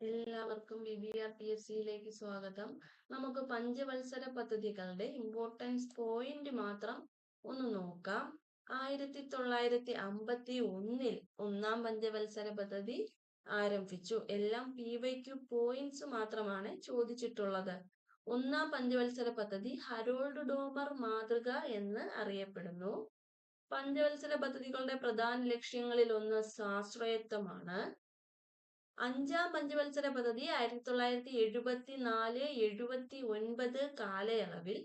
എല്ലാവർക്കും B B R P S സിയിലേക്ക് സ്വാഗതം. നമുക്ക് പഞ്ചവത്സര പദ്ധതികളുടെ ഇമ്പോർട്ടൻസ് പോയിന്റ് മാത്രം ഒന്ന് നോക്കാം. ആയിരത്തി തൊള്ളായിരത്തി അമ്പത്തി ഒന്നിൽ ഒന്നാം പഞ്ചവത്സര പദ്ധതി ആരംഭിച്ചു. എല്ലാം പി വൈ ക്യു പോയിന്റ്സ് മാത്രമാണ് ചോദിച്ചിട്ടുള്ളത്. ഒന്നാം പഞ്ചവത്സര പദ്ധതി ഹരോൾഡ് ഡോമർ മാതൃക എന്ന് അറിയപ്പെടുന്നു. പഞ്ചവത്സര പദ്ധതികളുടെ പ്രധാന ലക്ഷ്യങ്ങളിൽ ഒന്ന് സ്വാശ്രയത്വമാണ് അഞ്ചാം പഞ്ചവത്സര പദ്ധതി ആയിരത്തി തൊള്ളായിരത്തി എഴുപത്തി നാല് എഴുപത്തി ഒൻപത് കാലയളവിൽ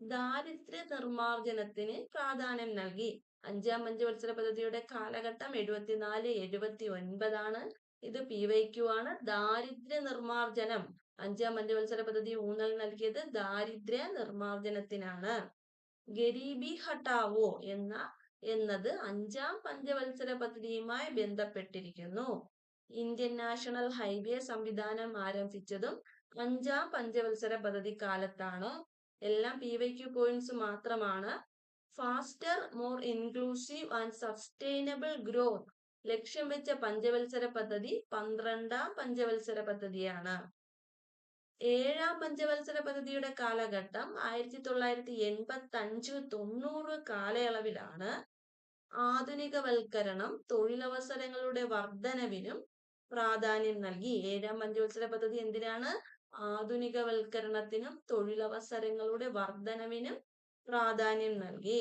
ദാരിദ്ര്യ നിർമ്മാർജനത്തിന് പ്രാധാന്യം നൽകി. അഞ്ചാം പഞ്ചവത്സര പദ്ധതിയുടെ കാലഘട്ടം എഴുപത്തിനാല് എഴുപത്തി ഒൻപതാണ് ഇത് പി വൈ ക്യു ആണ് ദാരിദ്ര്യ നിർമ്മാർജനം. അഞ്ചാം പഞ്ചവത്സര പദ്ധതി ഊന്നൽ നൽകിയത് ദാരിദ്ര്യ നിർമ്മാർജനത്തിനാണ്. ഗരീബി ഹട്ടാവോ എന്ന എന്നത് അഞ്ചാം പഞ്ചവത്സര പദ്ധതിയുമായി ബന്ധപ്പെട്ടിരിക്കുന്നു. ഇന്ത്യൻ നാഷണൽ ഹൈവേ സംവിധാനം ആരംഭിച്ചതും അഞ്ചാം പഞ്ചവത്സര പദ്ധതി കാലത്താണ്. എല്ലാം പി വൈ ക്യു പോയിന്റ്സ് മാത്രമാണ്. Faster more inclusive and sustainable growth ലക്ഷ്യം വെച്ച പഞ്ചവത്സര പദ്ധതി പന്ത്രണ്ടാം പഞ്ചവത്സര പദ്ധതിയാണ്. ഏഴാം പഞ്ചവത്സര പദ്ധതിയുടെ കാലഘട്ടം ആയിരത്തി തൊള്ളായിരത്തി എൺപത്തി അഞ്ച് തൊണ്ണൂറ് കാലയളവിലാണ്. ആധുനികവൽക്കരണം തൊഴിലവസരങ്ങളുടെ വർധനവിനും പ്രാധാന്യം നൽകി. ഏഴാം പഞ്ചവത്സര പദ്ധതി എന്തിനാണ്? ആധുനികവൽക്കരണത്തിനും തൊഴിലവസരങ്ങളുടെ വർധനവിനും പ്രാധാന്യം നൽകി.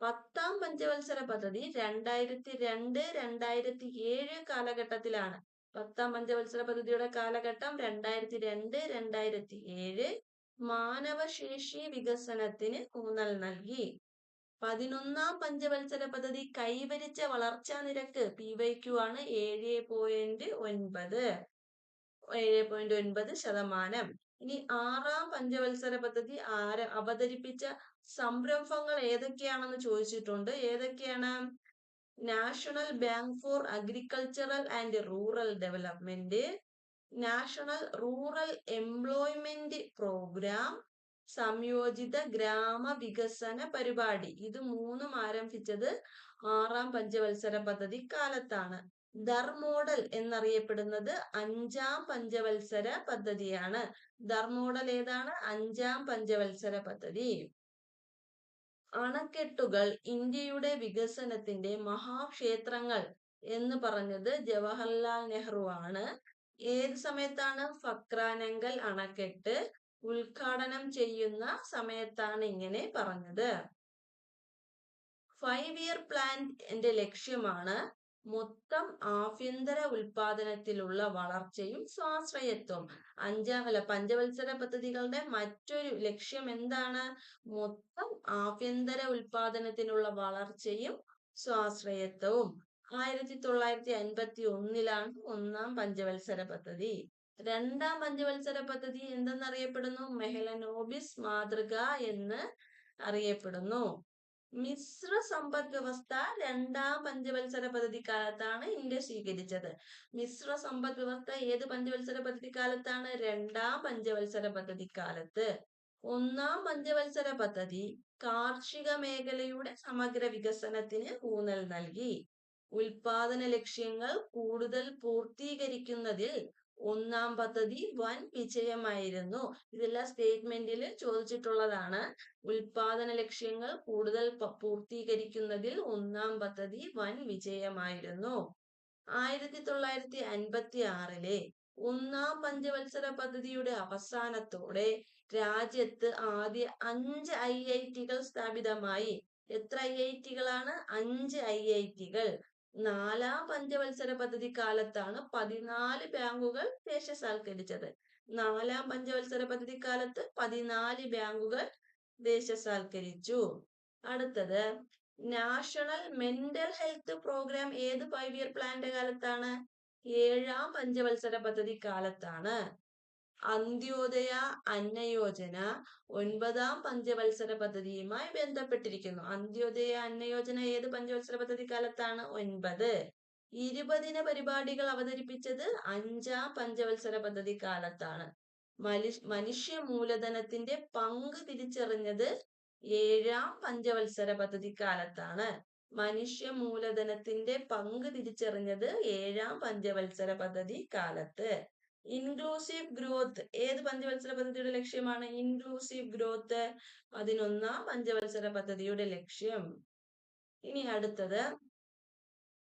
പത്താം പഞ്ചവത്സര പദ്ധതി രണ്ടായിരത്തി രണ്ട് രണ്ടായിരത്തി ഏഴ് കാലഘട്ടത്തിലാണ്. പത്താം പഞ്ചവത്സര പദ്ധതിയുടെ കാലഘട്ടം രണ്ടായിരത്തി രണ്ട് രണ്ടായിരത്തി ഏഴ് മാനവശേഷി വികസനത്തിന് ഊന്നൽ നൽകി. പതിനൊന്നാം പഞ്ചവത്സര പദ്ധതി കൈവരിച്ച വളർച്ചാ നിരക്ക് പി വൈ ക്യു ആണ് ഏഴ് പോയിന്റ് ഒൻപത്. ഏഴ് പോയിന്റ് ഒൻപത് ശതമാനം. ഇനി ആറാം പഞ്ചവത്സര പദ്ധതി ആര അവതരിപ്പിച്ച സംരംഭങ്ങൾ ഏതൊക്കെയാണെന്ന് ചോദിച്ചിട്ടുണ്ട്. ഏതൊക്കെയാണ്? National bank for agricultural and rural development national rural employment programme സംയോജിത ഗ്രാമ വികസന പരിപാടി. ഇത് മൂന്നും ആരംഭിച്ചത് ആറാം പഞ്ചവത്സര പദ്ധതി കാലത്താണ് ദർ മോഡൽ എന്നറിയപ്പെടുന്നത് അഞ്ചാം പഞ്ചവത്സര പദ്ധതിയാണ്. ദർ മോഡൽ ഏതാണ്? അഞ്ചാം പഞ്ചവത്സര പദ്ധതി. അണക്കെട്ടുകൾ ഇന്ത്യയുടെ വികസനത്തിന്റെ മഹാക്ഷേത്രങ്ങൾ എന്ന് പറഞ്ഞത് ജവഹർലാൽ നെഹ്റു ആണ് ഏത് സമയത്താണ്? ഫക്രാനങ്കൽ അണക്കെട്ട്. ഉദ്ഘാടനം ചെയ്യുന്ന സമയത്താണ് ഇങ്ങനെ പറഞ്ഞത്. ഫൈവ് ഇയർ പ്ലാൻ എന്റെ ലക്ഷ്യമാണ് മൊത്തം ആഭ്യന്തര ഉൽപാദനത്തിലുള്ള വളർച്ചയും സ്വാശ്രയത്വം. അഞ്ചാം അല്ല പഞ്ചവത്സര പദ്ധതികളുടെ മറ്റൊരു ലക്ഷ്യം എന്താണ്? മൊത്തം ആഭ്യന്തര ഉൽപാദനത്തിനുള്ള വളർച്ചയും സ്വാശ്രയത്വവും. ആയിരത്തി തൊള്ളായിരത്തി അൻപത്തി ഒന്നിലാണ് ഒന്നാം പഞ്ചവത്സര പദ്ധതി. രണ്ടാം പഞ്ചവത്സര പദ്ധതി എന്തെന്നറിയപ്പെടുന്നു? മെഹലനോബിസ് മാതൃക എന്ന് അറിയപ്പെടുന്നു. മിശ്ര സമ്പദ് വ്യവസ്ഥ രണ്ടാം പഞ്ചവത്സര പദ്ധതി കാലത്താണ് ഇന്ത്യ സ്വീകരിച്ചത്. മിശ്ര സമ്പദ് വ്യവസ്ഥ ഏത് പഞ്ചവത്സര പദ്ധതി കാലത്താണ് രണ്ടാം പഞ്ചവത്സര പദ്ധതി കാലത്ത് ഒന്നാം പഞ്ചവത്സര പദ്ധതി കാർഷിക മേഖലയുടെ സമഗ്ര വികസനത്തിന് ഊന്നൽ നൽകി. ഉൽപാദന ലക്ഷ്യങ്ങൾ കൂടുതൽ പൂർത്തീകരിക്കുന്നതിൽ ഒന്നാം പദ്ധതി വൻ വിജയമായിരുന്നു. ഇതെല്ലാം സ്റ്റേറ്റ്മെന്റിൽ ചോദിച്ചിട്ടുള്ളതാണ്. ഉൽപാദന ലക്ഷ്യങ്ങൾ കൂടുതൽ പൂർത്തീകരിക്കുന്നതിൽ ഒന്നാം പദ്ധതി വൻ വിജയമായിരുന്നു. ആയിരത്തി തൊള്ളായിരത്തി അൻപത്തി ആറിലെ ഒന്നാം പഞ്ചവത്സര പദ്ധതിയുടെ അവസാനത്തോടെ രാജ്യത്ത് ആദ്യ അഞ്ച് ഐ ഐ ടികൾ സ്ഥാപിതമായി. എത്ര ഐ ഐ ടികളാണ് അഞ്ച് ഐ ഐ ടികൾ നാലാം പഞ്ചവത്സര പദ്ധതി കാലത്താണ് പതിനാല് ബാങ്കുകൾ ദേശസാൽക്കരിച്ചത്. നാലാം പഞ്ചവത്സര പദ്ധതി കാലത്ത് പതിനാല് ബാങ്കുകൾ ദേശസാൽക്കരിച്ചു. അടുത്തത് നാഷണൽ മെന്റൽ ഹെൽത്ത് പ്രോഗ്രാം ഏത് ഫൈവ് ഇയർ പ്ലാന്റെ കാലത്താണ്? ഏഴാം പഞ്ചവത്സര പദ്ധതി കാലത്താണ് അന്ത്യോദയ അന്നയോജന ഒൻപതാം പഞ്ചവത്സര പദ്ധതിയുമായി ബന്ധപ്പെട്ടിരിക്കുന്നു. അന്ത്യോദയ അന്നയോജന ഏത് പഞ്ചവത്സര പദ്ധതി കാലത്താണ് ഒൻപത്. ഇരുപതിന പരിപാടികൾ അവതരിപ്പിച്ചത് അഞ്ചാം പഞ്ചവത്സര പദ്ധതി കാലത്താണ് മനുഷ്യ മൂലധനത്തിന്റെ പങ്ക് തിരിച്ചറിഞ്ഞത് ഏഴാം പഞ്ചവത്സര പദ്ധതി കാലത്താണ് മനുഷ്യ മൂലധനത്തിന്റെ പങ്ക് തിരിച്ചറിഞ്ഞത് ഏഴാം പഞ്ചവത്സര പദ്ധതി കാലത്ത് ഇൻക്ലൂസീവ് ഗ്രോത്ത് ഏത് പഞ്ചവത്സര പദ്ധതിയുടെ ലക്ഷ്യമാണ്? ഇൻക്ലൂസീവ് ഗ്രോത്ത് പതിനൊന്നാം പഞ്ചവത്സര പദ്ധതിയുടെ ലക്ഷ്യം. ഇനി അടുത്തത്.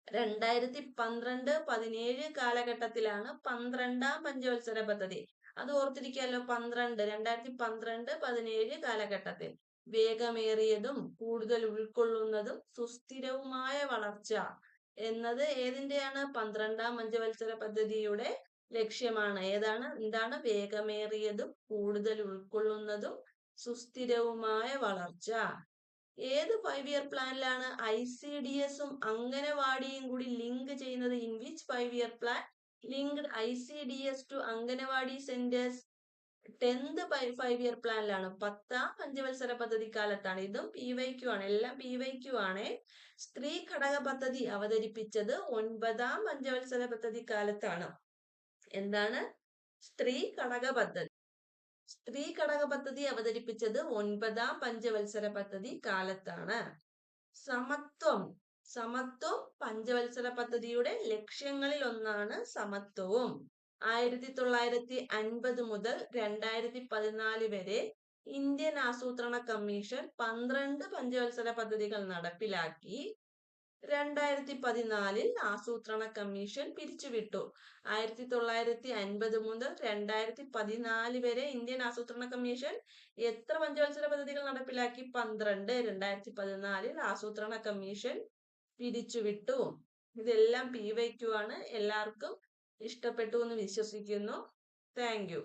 രണ്ടായിരത്തി പന്ത്രണ്ട് പതിനേഴ് കാലഘട്ടത്തിലാണ് പന്ത്രണ്ടാം പഞ്ചവത്സര പദ്ധതി. അത് ഓർത്തിരിക്കാലോ? പന്ത്രണ്ട് രണ്ടായിരത്തി പന്ത്രണ്ട് പതിനേഴ് കാലഘട്ടത്തിൽ. വേഗമേറിയതും കൂടുതൽ ഉൾക്കൊള്ളുന്നതും സുസ്ഥിരവുമായ വളർച്ച എന്നത് ഏതിന്റെയാണ്? പന്ത്രണ്ടാം പഞ്ചവത്സര പദ്ധതിയുടെ ലക്ഷ്യമാണ്. ഏതാണ്? എന്താണ് വേഗമേറിയതും കൂടുതൽ ഉൾക്കൊള്ളുന്നതും സുസ്ഥിരവുമായ വളർച്ച. ഏത് ഫൈവ് ഇയർ പ്ലാനിലാണ് ഐ സി ഡി എസും അംഗനവാടിയും കൂടി ലിങ്ക് ചെയ്യുന്നത്? In which five year plan linked I C D S to anganwadi centres tenth five year പ്ലാനിലാണ് പത്താം പഞ്ചവത്സര പദ്ധതി കാലത്താണ്. ഇതും പി വൈ ക്യു ആണ്. എല്ലാം പി വൈ ക്യു ആണ്. സ്ത്രീ ഘടക പദ്ധതി അവതരിപ്പിച്ചത് ഒൻപതാം പഞ്ചവത്സര പദ്ധതി കാലത്താണ്. എന്താണ്? സ്ത്രീ കടക പദ്ധതി. സ്ത്രീ കടക പദ്ധതി അവതരിപ്പിച്ചത് ഒൻപതാം പഞ്ചവത്സര പദ്ധതി കാലത്താണ്. സമത്വം. സമത്വം പഞ്ചവത്സര പദ്ധതിയുടെ ലക്ഷ്യങ്ങളിൽ ഒന്നാണ് സമത്വവും. ആയിരത്തി തൊള്ളായിരത്തി അൻപത് മുതൽ രണ്ടായിരത്തി പതിനാല് വരെ ഇന്ത്യൻ ആസൂത്രണ കമ്മീഷൻ പന്ത്രണ്ട് പഞ്ചവത്സര പദ്ധതികൾ നടപ്പിലാക്കി. രണ്ടായിരത്തി പതിനാലിൽ ആസൂത്രണ കമ്മീഷൻ പിരിച്ചുവിട്ടു. ആയിരത്തി തൊള്ളായിരത്തി അൻപത് മുതൽ രണ്ടായിരത്തി പതിനാല് വരെ ഇന്ത്യൻ ആസൂത്രണ കമ്മീഷൻ എത്ര പഞ്ചവത്സര പദ്ധതികൾ നടപ്പിലാക്കി? പന്ത്രണ്ട്. രണ്ടായിരത്തി പതിനാലിൽ ആസൂത്രണ കമ്മീഷൻ പിരിച്ചുവിട്ടു. ഇതെല്ലാം പി വൈ ക്യു ആണ്. എല്ലാവർക്കും ഇഷ്ടപ്പെട്ടു എന്ന് വിശ്വസിക്കുന്നു. Thank you.